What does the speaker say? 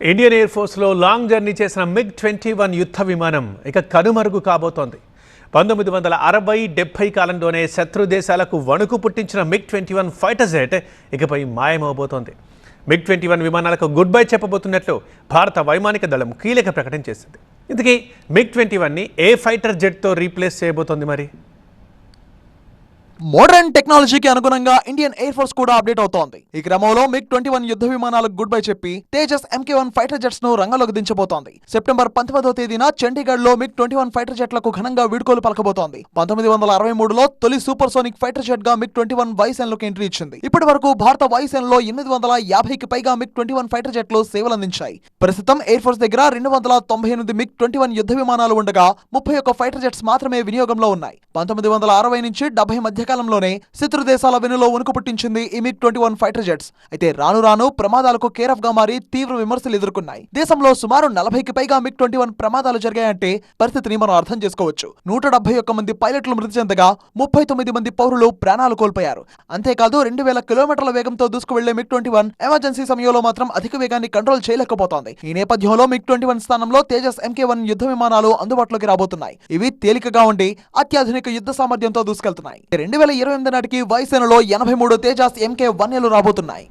Indian air ఫోర్స్లో long journey చేసిన MiG twenty one యుద్ధ విమానం ఇక కనుమరుగు కాబోతోంది. పంతొమ్మిది వందల అరవై డెబ్బై కాలంలోనే శత్రు దేశాలకు వణుకు పుట్టించిన MiG twenty one fighter jet ఇకపై మాయమవబోతోంది. మిగ్ ట్వంటీ వన్ విమానాలకు గుడ్ బై చెప్పబోతున్నట్లు భారత వైమానిక దళం కీలక ప్రకటన చేసింది. ఇందుకే మిగ్ ట్వంటీ వన్ని ఏ ఫైటర్ జెట్తో రీప్లేస్ చేయబోతోంది మరి? మోడర్న్ టెక్నాలజీకి అనుగుణంగా ఇండియన్ ఎయిర్ ఫోర్స్ కూడా అప్డేట్ అవుతోంది. ఈ క్రమంలో మిగ్ ట్వంటీ వన్ యుద్ధ విమానాలకు గుడ్ బై చెప్పి తేజస్ ఎంకే వన్ ఫైటర్ జెట్స్ను రంగంలోకి దించబోతోంది. సెప్టెంబర్ పంతొమ్మిదో తేదీన చండీగఢ్లో మిగ్ ట్వంటీ వన్ ఫైటర్ జెట్లకు ఘనంగా వీడ్కోలు పలకబోతోంది. పంతొమ్మిది వందల అరవై మూడులో తొలి సూపర్ సోనిక్ ఫైటర్ జెట్గా మిగ్ ట్వంటీ వన్ వాయుసేనలోకి ఎంట్రీ ఇచ్చింది. ఇప్పటి వరకు భారత వాయుసేనలో ఎనిమిది వందల యాభైకి పైగా మిగ్ ట్వంటీ వన్ ఫైటర్ జెట్లు సేవలందించాయి. ప్రస్తుతం ఎయిర్ ఫోర్స్ దగ్గర రెండు వందల తొంభై ఎనిమిది మిగ్ ట్వంటీ వన్ యుద్ధ విమానాలు ఉండగా ముప్పై ఒక్క ఫైటర్ జెట్స్ మాత్రమే వినియోగంలో ఉన్నాయి. పంతొమ్మిది వందల అరవై నుంచి డెబ్బై మధ్య కాలంలోనే శత్రు దేశాల వెనులో వణుకు పుట్టించింది ఈ ట్వంటీ వన్ ఫైటర్ జెట్స్. అయితే రాను రాను ప్రమాదాలకు కేరఫ్గా మారి తీవ్ర విమర్శలు ఎదుర్కొన్నాయి. దేశంలో సుమారు నలభైకి పైగా మిగ్ ట్వంటీ వన్ ప్రమాదాలు జరిగాయంటే పరిస్థితిని మనం అర్థం చేసుకోవచ్చు. నూట డెబ్బై ఒక్క మంది పైలట్లు మృతి చెందగా ముప్పై తొమ్మిది మంది పౌరులు ప్రాణాలు కోల్పోయారు. అంతేకాదు రెండు వేల కిలోమీటర్ల వేగంతో దూసుకువెళ్ళే మిగ్ ట్వంటీ వన్ ఎమర్జెన్సీ సమయంలో మాత్రం అధిక వేగాన్ని కంట్రోల్ చేయలేకపోతోంది. ఈ నేపథ్యంలో మిగ్ ట్వంటీ వన్ స్థానంలో తేజస్ ఎంకే వన్ యుద్ధ విమానాలు అందుబాటులోకి రాబోతున్నాయి. ఇవి తేలికగా ఉండి అత్యాధునిక యుద్ధ సామర్థ్యంతో దూసుకెళ్తున్నాయి. రెండు వేల ఇరవై ఎనిమిది నాటికి వాయుసేనలో ఎనభై మూడు తేజాస్ ఎంకే వన్ఏలు రాబోతున్నాయి.